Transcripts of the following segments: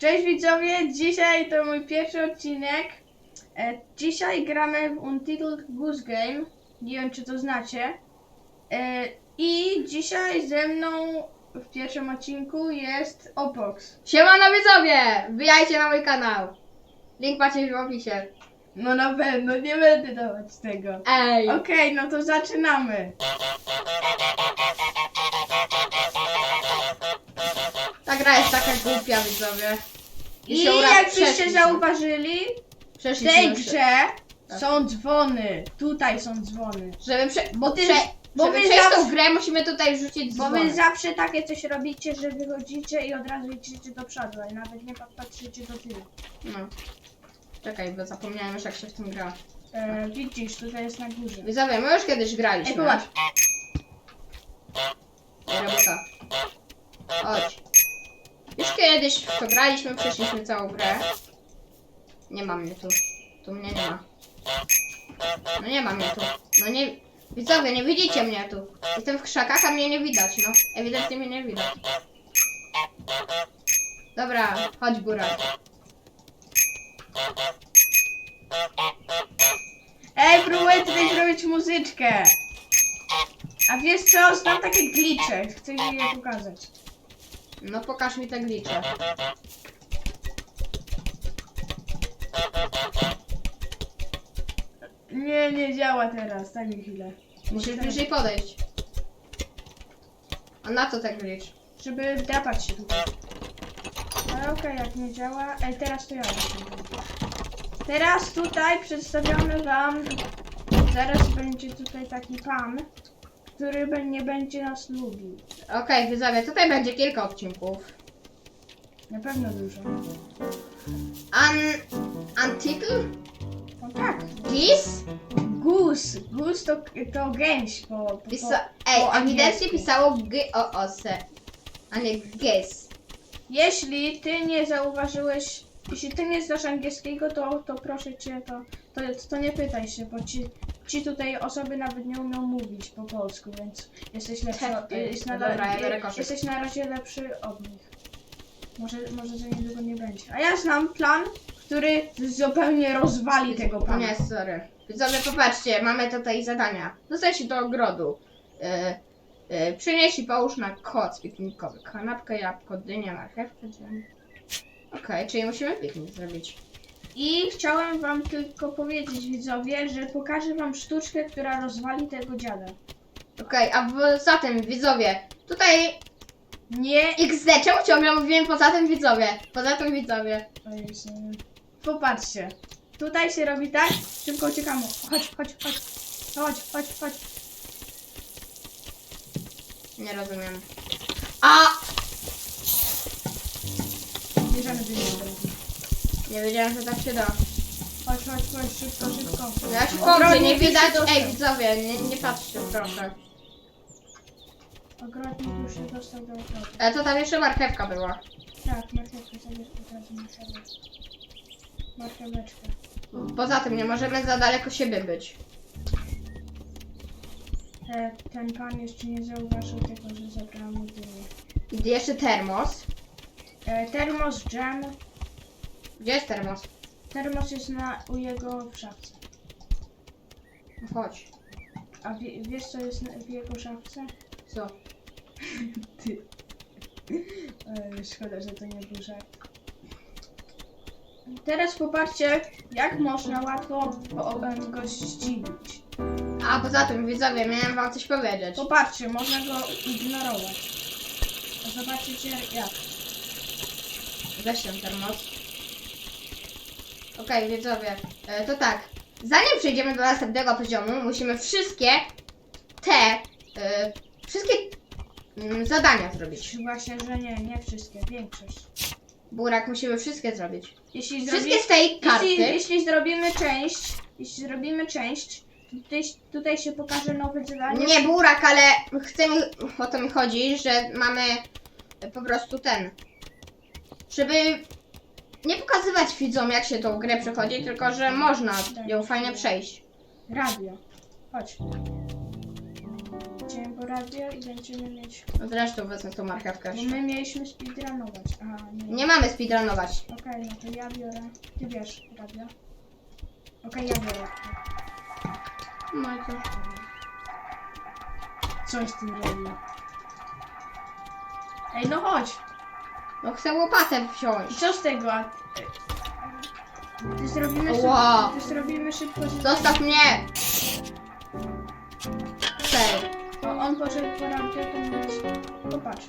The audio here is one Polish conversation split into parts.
Cześć widzowie, dzisiaj to mój pierwszy odcinek. E, dzisiaj gramy w Untitled Goose Game. Nie wiem czy to znacie. E, I dzisiaj ze mną w pierwszym odcinku jest Opox. Siemano widzowie! Wbijajcie na mój kanał. Link macie w opisie. No na pewno, nie będę dawać tego. Ej! Okej, no to zaczynamy. Ta gra jest taka głupia widzowie. I się ura- jakbyście przeszliśmy. zauważyli, w Przeszliśmy tej już. grze są dzwony. Tutaj są dzwony. Żeby, prze... Bo ty- prze... bo żeby wy przejść zawsze- tą grę musimy tutaj rzucić Bo dzwony. wy zawsze takie coś robicie, że wychodzicie i od razu idziecie do przodu, nawet nie patrzycie do tyłu. No. Czekaj, bo zapomniałem już jak się w tym gra. E, widzisz, tutaj jest na górze. Widzowie, my już kiedyś graliśmy. Ej, popatrz. Robota. Chodź. Już kiedyś w to graliśmy, przeszliśmy całą grę. Nie ma mnie tu. Tu mnie nie ma. No nie ma mnie tu. No nie... Widzowie, nie widzicie mnie tu. Jestem w krzakach, a mnie nie widać, no. Ewidentnie mnie nie widać. Dobra, chodź góra. Ej, próbuję tutaj zrobić muzyczkę. A wiesz co, znam takie glicze, chcę je pokazać. No pokaż mi te glicze. Nie, nie działa teraz, daj mi chwilę. Musisz bliżej podejść. A na co ten glitch? Żeby wdrapać się tutaj. Ale okej, jak nie działa. Ej, teraz to ja. Teraz tutaj przedstawiamy wam. Zaraz będzie tutaj taki pan, który nie będzie nas lubił. Okej, widzowie, tutaj będzie kilka odcinków. Na pewno dużo. An... Antitle? No tak. Gis? Goose. Goose to, to gęś po, po, po, Pisa... Ej, po ewidentnie angielsku. pisało G-O-O-S. A nie Gis. Jeśli ty nie zauważyłeś, jeśli ty nie znasz angielskiego, to, to proszę cię, to, to, to nie pytaj się, bo ci, ci tutaj osoby nawet nie umią mówić po polsku, więc jesteś lepszy, jest na, dobra, ja biorę koszyk. jesteś na razie lepszy od nich. Może, może za niedługo nie będzie. A ja znam plan, który zupełnie rozwali tego pana. nie, sorry. Widzowie, popatrzcie, mamy tutaj zadania. Dostaj się do ogrodu. Yy, yy, przynieś i połóż na koc piknikowy. Kanapkę, jabłko, dynia, marchewkę. Okej, czyli musimy piknik zrobić. I chciałem wam tylko powiedzieć, widzowie, że pokażę wam sztuczkę, która rozwali tego dziada. Okej, a poza tym, widzowie, tutaj Nie XD, czemu ciągle mówiłem poza tym widzowie? Poza tym widzowie. Synu. Popatrzcie. Tutaj się robi tak. Szybko uciekamy. Chodź, chodź, chodź. Chodź, chodź, chodź. Nie rozumiem. A! Bierzemy dynię od razu. Nie wiedziałem, że tak się da. Chodź, chodź, chodź, szybko, szybko. Ja się kąpię, nie widać. Ej, widzowie, nie, nie patrzcie, proszę. Ogrodnik już się dostał do ogrodu. Ale to tam jeszcze marchewka była. Tak, marchewkę zabierz od razu na. Marcheweczkę. Poza tym, nie możemy za daleko siebie być. E, ten pan jeszcze nie zauważył tego, że zabrałam mu dynię. I jeszcze termos. E, termos, dżem. Gdzie jest termos? Termos jest na, u jego w szafce. No Chodź. A wie, wiesz co jest na, w jego szafce? Co? Ty. Ej, szkoda, że to nie był żart. Teraz popatrzcie, jak można łatwo em, go ścigać. A poza tym, widzowie, miałem wam coś powiedzieć. Popatrzcie, można go ignorować. Zobaczycie jak. Weź ten termos. Okej, widzowie, e, to tak. Zanim przejdziemy do następnego poziomu, musimy wszystkie te, e, wszystkie mm, zadania zrobić. Właśnie, że nie, nie wszystkie, większość. Burak, musimy wszystkie zrobić. Jeśli, Wszystkie zrobi, z tej karty. jeśli, jeśli zrobimy część, jeśli zrobimy część, to tutaj, tutaj się pokaże nowe zadanie. Nie burak, ale chcemy, o to mi chodzi, że mamy po prostu ten, żeby nie pokazywać widzom jak się tą grę przechodzi, tylko że można ją fajnie przejść. Radio. Chodź. Idziemy po radio i będziemy mieć... No Zresztą wezmę tą marchewkę. Bo my mieliśmy speedrunować. Aha, nie. Nie mamy speedrunować. Okej, no to ja biorę. Ty bierz radio. Okej, ja biorę. No i to. Coś z tym radio. Ej, no chodź! No chcę łopatę I wziąć. co z tego? Zrobimy Ła. szybko, zrobimy szybko, Zostaw mnie! Okej. to on poszedł po radio, to my. Popatrz.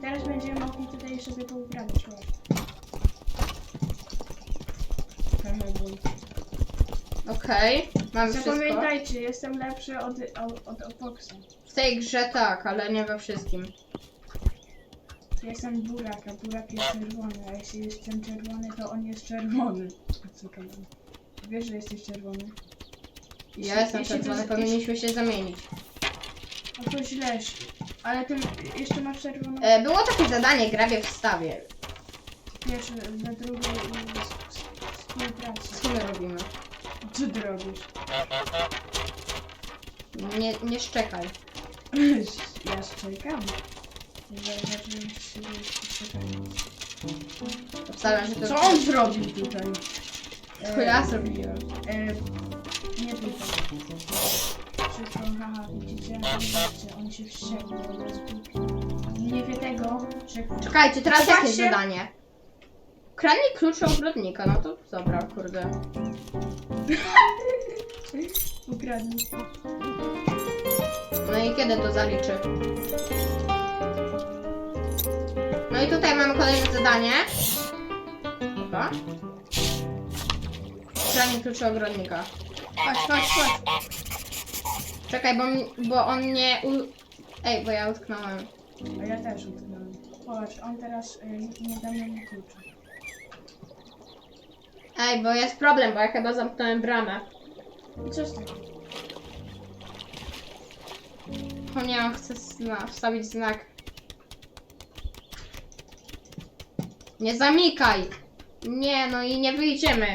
Teraz będziemy mogli tutaj sobie ból. Okej. Mamy wszystko. Zapamiętajcie, jestem lepszy od, od, od Opoxa. W tej grze tak, ale nie we wszystkim. Jestem burak, a burak jest czerwony, a jeśli jestem czerwony, to on jest czerwony. Co to jest? Wiesz, że jesteś czerwony? Ja jestem jeśli czerwony, to- powinniśmy się zamienić. No to źle. Ale ty jeszcze masz czerwoną E, było takie zadanie, grabie w stawie. pierwsze, na drugie i s- s- współpracy. Co my robimy? Co ty robisz? Nie, nie szczekaj. Ja szczekam. Się. Obstawiam, że to... Co on zrobił tutaj? To ja zrobiłem. E, nie tutaj. Szybko, haha, widzicie? Zobaczcie, on się jest głupi. Nie wie tego, że... Czekajcie, teraz jakie zadanie? Kradnij klucz ogrodnika, no to dobra, kurde. Ukradnij. No i kiedy to zaliczy? No i tutaj mamy kolejne zadanie. Dobra. Kradnij klucz ogrodnika. Chodź, chodź, chodź. Czekaj, bo, mi- bo on nie u... Ej, bo ja utknąłem. A ja też utknąłem. Chodź, on teraz y, nie da mi klucza. Ej, bo jest problem, bo ja chyba zamknąłem bramę. I co z tego? O nie, on chce zna- wstawić znak. Nie zamykaj! Nie, no i nie wyjdziemy.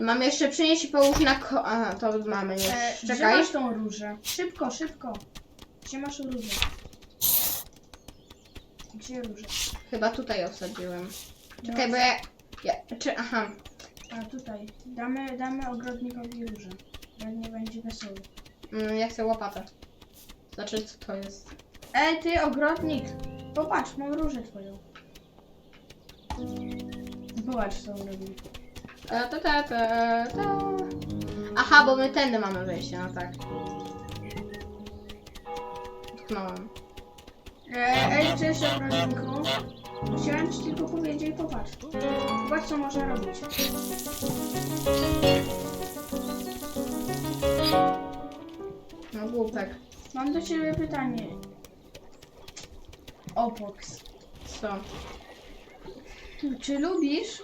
Mam jeszcze przynieść i połóż na ko... Aha, to mamy już. E, gdzie Czekaj. masz tą różę? Szybko, szybko. Gdzie masz różę? Gdzie różę? Chyba tutaj osadziłem. No, Czekaj, bo ja... ja czy... Aha. A tutaj. Damy, damy ogrodnikowi różę. Bo nie będzie wesoły. Mm, ja chcę łopatę. Znaczy, co to jest? Ej, ty ogrodnik! Popatrz, mam różę twoją. Popatrz, co on robi. Ta, ta, ta, ta, ta. Aha, bo my tędy mamy wejście, no tak. Utknąłem. E, Ej, cześć ogrodniku. Chciałem ci tylko powiedzieć, popatrz. Zobacz, co można robić. No głupek. Mam do ciebie pytanie. Opox. Co? Czy lubisz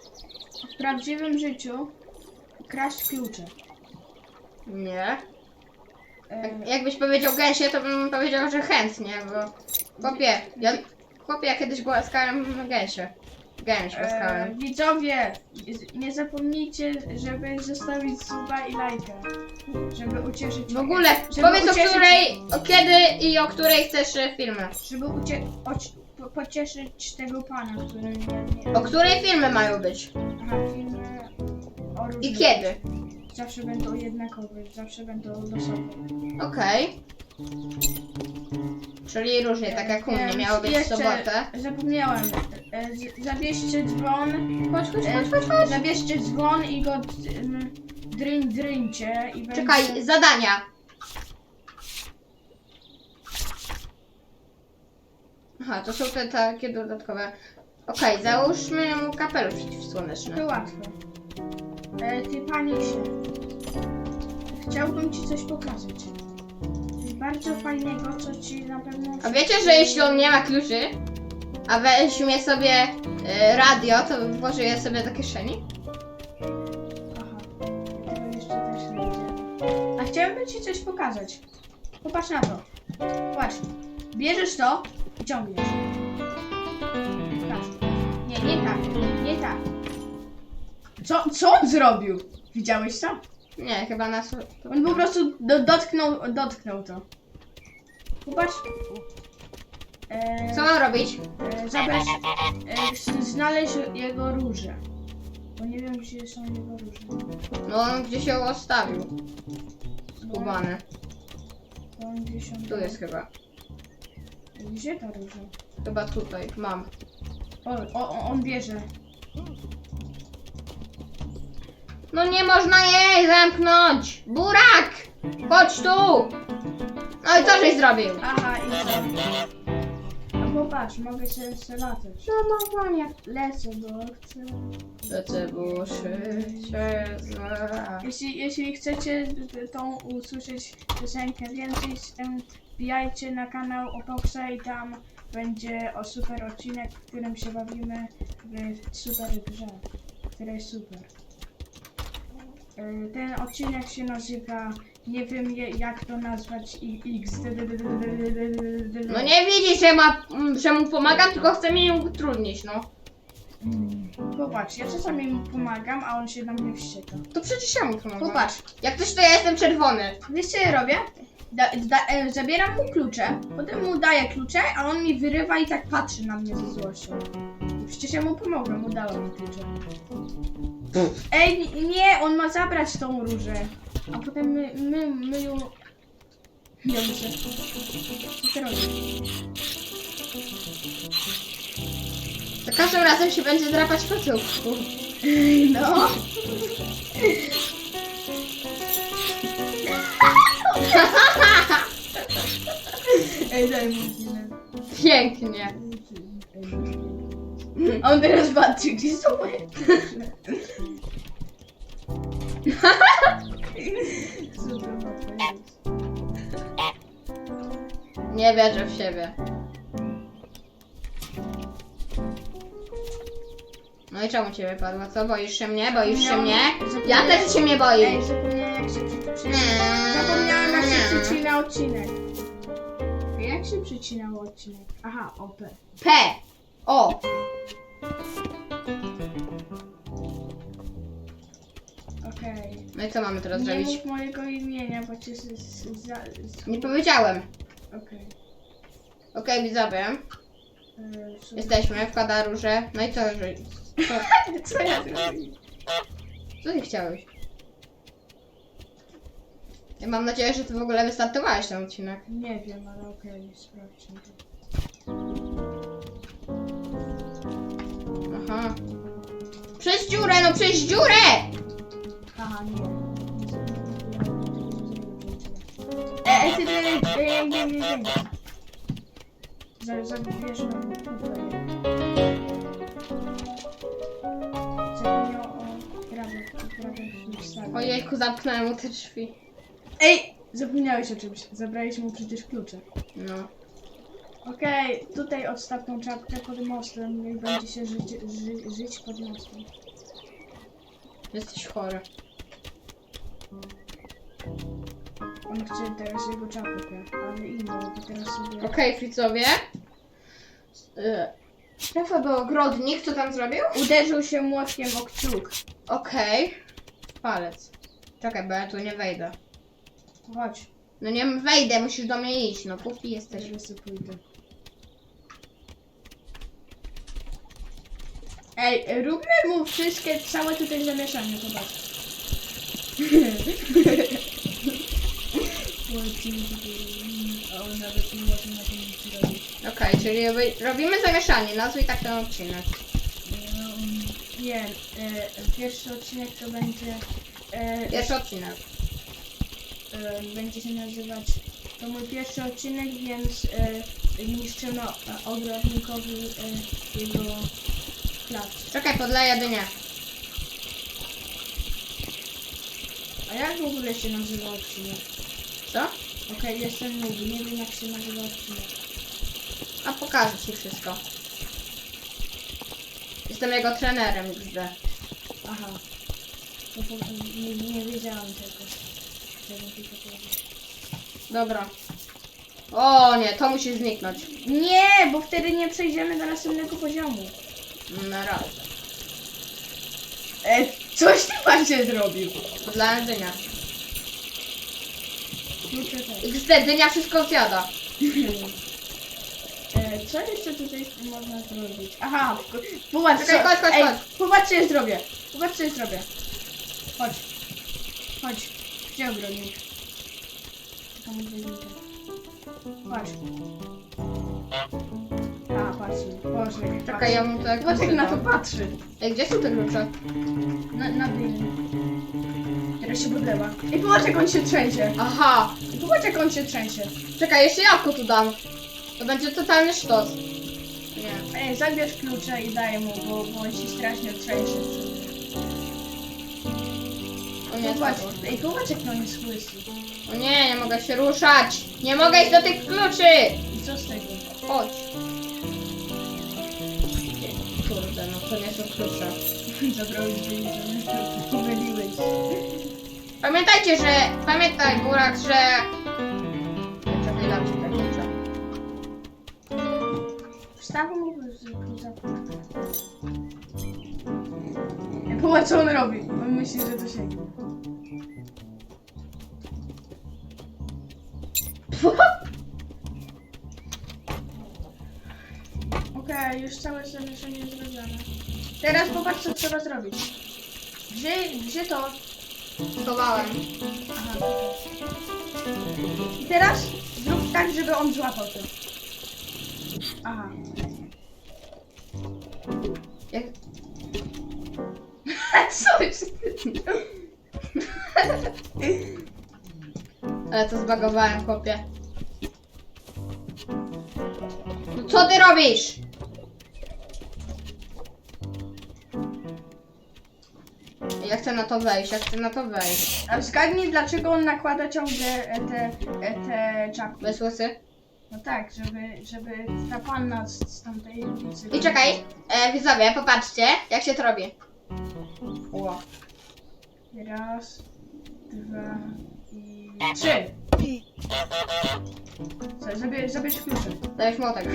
w prawdziwym życiu kraść klucze? Nie. E, Jak, jakbyś powiedział gęsie, to bym powiedział, że chętnie, bo... Chłopie, ja... Chłopie, ja kiedyś głaskałem gęsie. Gęś e, głaskałem. widzowie, nie zapomnijcie, żeby zostawić suba i lajkę. Żeby ucieszyć... W ogóle, żeby powiedz o ucieszyć- której, o kiedy i o której chcesz e, filmy. Żeby ucie, oci, pocieszyć tego pana, który nie... nie O której filmy mają być? Aha, filmy o różnych... I kiedy? Zawsze będą jednakowe, zawsze będą losowe. Okej. Czyli różnie, tak jak u mnie, Więc miało być w jeszcze sobotę. Zapomniałam. E, z- Zabierzcie dzwon. Chodź, chodź, e, chodź, chodź, chodź. Zabierzcie dzwon i go d- m, dryń, dryńcie i Czekaj, będzie... zadania. Aha, to są te takie dodatkowe. Okej, załóżmy mu kapelusz przeciwsłoneczny. To łatwe. E, ty panisie. Chciałbym ci coś pokazać. Coś bardzo fajnego, co ci na pewno... A wiecie, że jeśli on nie ma kluczy, a weźmie sobie e, radio, to włoży je sobie do kieszeni? Aha. Tego jeszcze też nie widziałem. A chciałbym ci coś pokazać. Popatrz na to. Patrz. Bierzesz to i ciągniesz. Tak. Nie, nie tak. Nie tak. Co, co on zrobił? Widziałeś to? Nie, chyba nas... On po prostu do, dotknął, dotknął to. Popatrz. E, Co mam robić? E, zabrać, e, znaleźć jego róże. Bo nie wiem, gdzie są jego róże. No on gdzieś ją ostawił. On gdzieś on Tu jest chyba. Gdzie ta róża? Chyba tutaj. Mam. O, o, o, on bierze. No nie można jej zamknąć! Burak! Chodź tu! No i co żeś zrobił? Aha, i co? A popatrz, mogę się jeszcze latać. Zamowanie. Lecę, bo chcę. Lecę buszy się za... Jeśli, jeśli chcecie tą usłyszeć piosenkę więcej, wbijajcie na kanał Opoxa i tam będzie o super odcinek, w którym się bawimy w super grze, która jest super. E, Ten odcinek się nazywa, nie wiem jak to nazwać, i- X. No nie widzi, że, ma, że mu pomagam, tylko chce mi ją utrudnić, no. Mm. Popatrz, ja czasami mu pomagam, a on się na mnie wścieka. To przecież ja mu pomagam. Popatrz, Jak coś to ja jestem czerwony. Wiesz co ja robię? Da, da, e, zabieram mu klucze, potem mu daję klucze, a on mi wyrywa i tak patrzy na mnie ze złością. I Przecież ja mu pomogłem, mu dałem mu klucze. Ej, nie, on ma zabrać tą różę. A potem my, my, my ją... Dobrze. Co ty robisz? Za każdym razem się będzie drapać po tyłku. No. Ej, daj mu chwilę. Pięknie. A on teraz patrzy, gdzie są moje klucze. Super łatwo jest. Nie wierzę w siebie. No i czemu cię wypadło? Co? Boisz się mnie? Boisz się mnie? Ja też się mnie boję. Ej, zapomniałem jak się przy... przy... Nie. Zapomniałem jak się przycina odcinek. Odcinek? Aha, OP. P. O. Okej. No i co mamy teraz Nie zrobić? mów mojego imienia, bo cię z... z, za, z... Nie powiedziałem. Okej. Okej, widzowie. Yy. Jesteśmy, wkłada róże. No i co? że- Co, Co ja zrobiłem? co ty chciałeś? Ja mam nadzieję, że ty w ogóle wystartowałeś ten odcinek. Nie wiem, ale okej, sprawdźmy to. Aha. Przez dziurę, no przez dziurę! Aha, nie. E, ty, ty, ty, nie, nie, nie, nie. Za- Zabierz nam kupę. Zapomniał o prawie, prawie wstanie. Ojejku, zamknąłem mu te drzwi. Ej! Zapomniałeś o czymś. Zabraliśmy mu przecież klucze. No. Okej, tutaj odstaw tą czapkę pod mostem i będzie się żyć, ży, żyć pod mostem. Jesteś chory. On chce teraz jego czapkę, ale inną, bo teraz sobie... Okej, widzowie. Y, Trafa do ogrodnik, co tam zrobił? Uderzył się młotkiem o kciuk. Okej. Palec. Czekaj, bo ja tu nie wejdę. Chodź, No nie wejdę, musisz do mnie iść, no póki jesteś. też sobie pójdę. Ej, róbmy mu wszystkie, całe tutaj zamieszanie, zobacz. A on nawet nie może na tym nic robić. Okej, czyli robi- robimy zamieszanie, nazwij tak ten odcinek. No, Nie, e, pierwszy odcinek to będzie... E, Pierwszy odcinek. E, będzie się nazywać... To mój pierwszy odcinek, więc e, niszczymy e, ogrodnikowi jego plac. Czekaj, podleję dynię. A jak w ogóle się nazywa odcinek? Co? Okej, jestem nudy, nie wiem jak się nazywa odcinek. A pokażę ci wszystko. Jestem jego trenerem XD. Aha. To, po- nie, nie wiedziałam tego. Dobra. O nie, to musi zniknąć. Nie, bo wtedy nie przejdziemy do następnego poziomu. Na razie. E, coś ty właśnie zrobił. Podlałem dynia. XD, dynia wszystko zjada. E, co jeszcze tutaj można zrobić? Aha, popatrz, Czekaj, co- chodź, chodź, ej, chodź. popatrz co ja zrobię. Popatrz co ja zrobię. Chodź. Chodź. Gdzie ogrodnik? Czekam ogrodnika. Patrz. A, patrz. Boże, jak Czekaj, ja mu to jak Zobacz jak na to patrzy. Ej, gdzie są te klucze? Na, na tym. Teraz się podlewa. I popatrz jak on się trzęsie. Aha! I popatrz jak on się trzęsie. Czekaj, jeszcze jabłko tu dam. To będzie totalny sztos. Nie. Ej, zabierz klucze i daj mu, bo, bo on się strasznie trzęsie. O nie, spadło. ej, popatrz jak on jest łysy. O nie, nie mogę się ruszać. Nie mogę iść do tych kluczy. I co z tego? Chodź. Kurde, no to nie są klucze. Zabrałeś dwie pomyliłeś. Pamiętajcie, że... Pamiętaj, Burak, że... Czekaj, dam ci te klucze. Wstaw mu klucza. Popatrz co on robi. On myśli, że to się... Okej, już całe zamieszanie zrobione. Teraz popatrz co trzeba zrobić. Gdzie, gdzie to? Schowałem. Aha. I teraz zrób tak, żeby on złapał to. Aha. Jak... Co jest? Ale to zbagowałem, chłopie. No co ty robisz? Ja chcę na to wejść, ja chcę na to wejść. A zgadnij, dlaczego on nakłada ciągle e, te, e, te czapki. Bez łysy? No tak, żeby, żeby ta panna z, z tamtej ulicy... I czekaj, e, widzowie, popatrzcie, jak się to robi. Ło. Raz, dwa trzy. Co, zabierz, zabierz klucze. Dajesz młotek.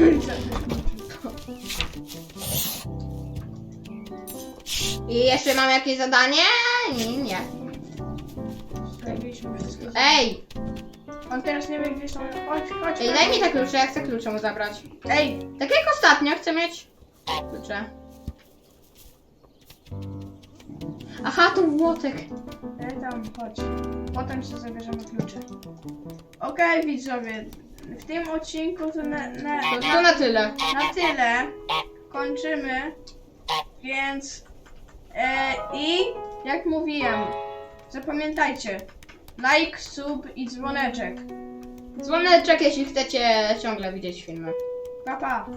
I jeszcze mam jakieś zadanie? Nie, nie. Wszystko. Ej, On teraz nie wie, gdzie są... Chodź, chodź. ej, daj mi te klucze, ja chcę klucze mu zabrać. Ej, Tak jak ostatnio, chcę mieć klucze. Aha, to młotek. Tam, chodź. Potem sobie zabierzemy klucze. Okej, widzowie. W tym odcinku to na, na, To, to na tyle. na tyle. Kończymy. Więc... E, I jak mówiłem, zapamiętajcie. Like, sub i dzwoneczek. Dzwoneczek, jeśli chcecie ciągle widzieć filmy. Pa, pa.